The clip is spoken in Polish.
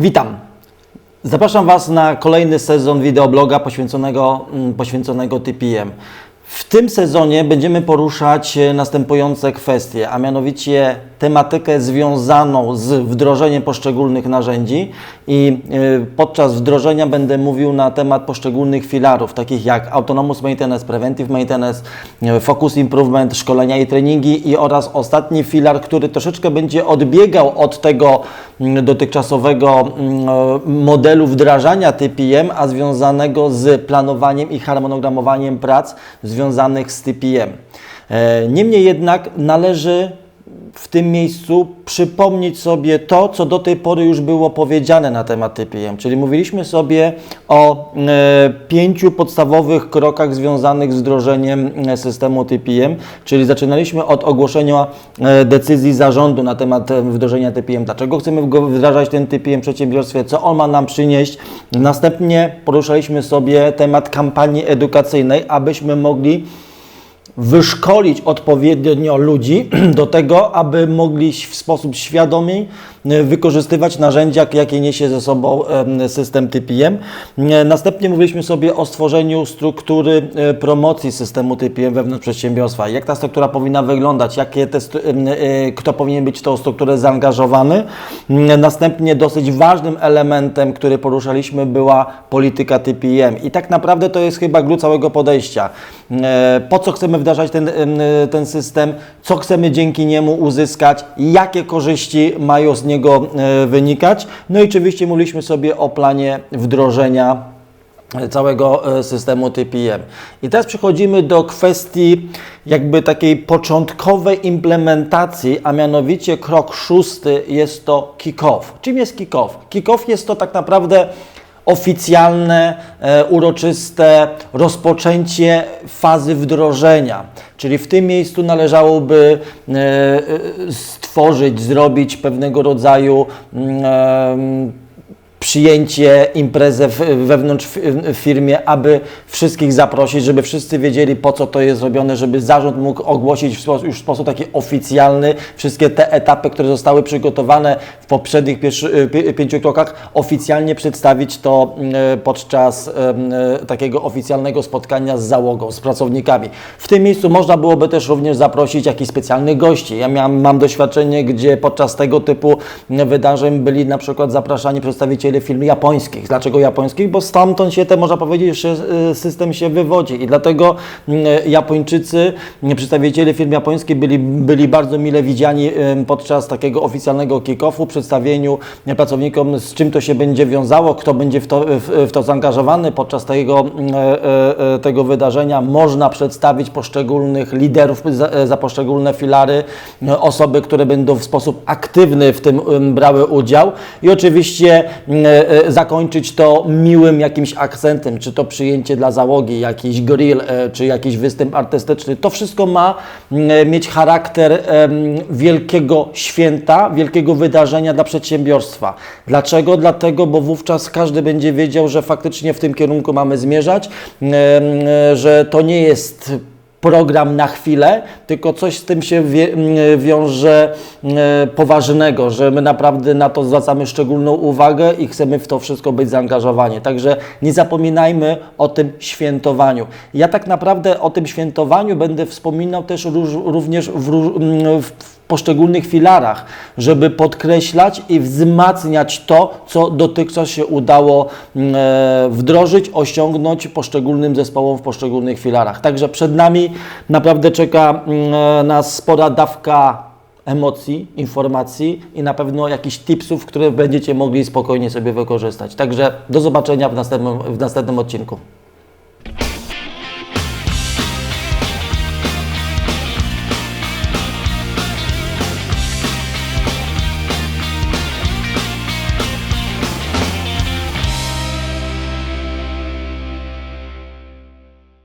Witam. Zapraszam Was na kolejny sezon wideobloga poświęconego, mm, poświęconego TPM. W tym sezonie będziemy poruszać e, następujące kwestie, a mianowicie tematykę związaną z wdrożeniem poszczególnych narzędzi i e, podczas wdrożenia będę mówił na temat poszczególnych filarów, takich jak Autonomous Maintenance, Preventive Maintenance, e, Focus Improvement, szkolenia i treningi i oraz ostatni filar, który troszeczkę będzie odbiegał od tego mm, dotychczasowego mm, e, modelu wdrażania TPM, a związanego z planowaniem i harmonogramowaniem prac związanych z TPM. E, Niemniej jednak należy w tym miejscu przypomnieć sobie to, co do tej pory już było powiedziane na temat TPM, czyli mówiliśmy sobie o e, pięciu podstawowych krokach związanych z wdrożeniem e, systemu TPM, czyli zaczynaliśmy od ogłoszenia e, decyzji zarządu na temat wdrożenia TPM, dlaczego chcemy wdrażać ten TPM w przedsiębiorstwie, co on ma nam przynieść. Następnie poruszaliśmy sobie temat kampanii edukacyjnej, abyśmy mogli wyszkolić odpowiednio ludzi do tego, aby mogli w sposób świadomy e, wykorzystywać narzędzia, jakie niesie ze sobą em, system TPM. E, Następnie mówiliśmy sobie o stworzeniu struktury e, promocji systemu TPM wewnątrz przedsiębiorstwa. Jak ta struktura powinna wyglądać, jakie te, kto powinien być w tą strukturę zaangażowany. Następnie dosyć ważnym elementem, który poruszaliśmy była polityka TPM. I tak naprawdę to jest chyba glu całego podejścia. Po co chcemy wdrażać ten, em, ten system, co chcemy dzięki niemu uzyskać, jakie korzyści mają z niego e, wynikać. No i oczywiście mówiliśmy sobie o planie wdrożenia całego e, systemu TPM. I teraz przechodzimy do kwestii jakby takiej początkowej implementacji, a mianowicie krok szósty jest to kick-off. Czym jest kick-off? Kick-off jest to tak naprawdę oficjalne, e, uroczyste rozpoczęcie fazy wdrożenia. Czyli w tym miejscu należałoby e, e, stworzyć, zrobić pewnego rodzaju mm, przyjęcie, imprezę wewnątrz w, firmie, aby wszystkich zaprosić, żeby wszyscy wiedzieli po co to jest zrobione, żeby zarząd mógł ogłosić w już w sposób taki oficjalny wszystkie te etapy, które zostały przygotowane w poprzednich pi- pięciu krokach, oficjalnie przedstawić to e, podczas em, e, takiego oficjalnego spotkania z załogą, z pracownikami. W tym miejscu można byłoby też również zaprosić jakichś specjalnych gości. Ja miałem, mam doświadczenie, gdzie podczas tego typu wydarzeń byli na przykład zapraszani przedstawiciele firm japońskich. Dlaczego japońskich? Bo stamtąd się te, można powiedzieć, że e, system się wywodzi i dlatego mm, Japończycy, mm, przedstawiciele firm japońskich byli, byli bardzo mile widziani podczas takiego oficjalnego kick-offu, przedstawieniu e, pracownikom, z czym to się będzie wiązało, kto będzie w to, w, to zaangażowany. Podczas tego, mm, e, tego wydarzenia można przedstawić poszczególnych liderów za, za poszczególne filary, osoby, które będą w sposób aktywny w tym brały udział i oczywiście zakończyć to miłym jakimś akcentem, czy to przyjęcie dla załogi, jakiś grill, e, czy jakiś występ artystyczny. To wszystko ma mm, mieć charakter wielkiego święta, wielkiego wydarzenia dla przedsiębiorstwa. Dlaczego? Dlatego, bo wówczas każdy będzie wiedział, że faktycznie w tym kierunku mamy zmierzać, e, że to nie jest program na chwilę, tylko coś z tym się wie, m, wiąże e, poważnego, że my naprawdę na to zwracamy szczególną uwagę i chcemy w to wszystko być zaangażowani. Także nie zapominajmy o tym świętowaniu. Ja tak naprawdę o tym świętowaniu będę wspominał też również w, róż- m, w poszczególnych filarach, żeby podkreślać i wzmacniać to, co dotychczas się udało mm, e, wdrożyć, osiągnąć poszczególnym zespołom w poszczególnych filarach. Także przed nami naprawdę czeka mm, e, nas spora dawka emocji, informacji i na pewno jakichś tipsów, które będziecie mogli spokojnie sobie wykorzystać. Także do zobaczenia w następnym, w następnym odcinku.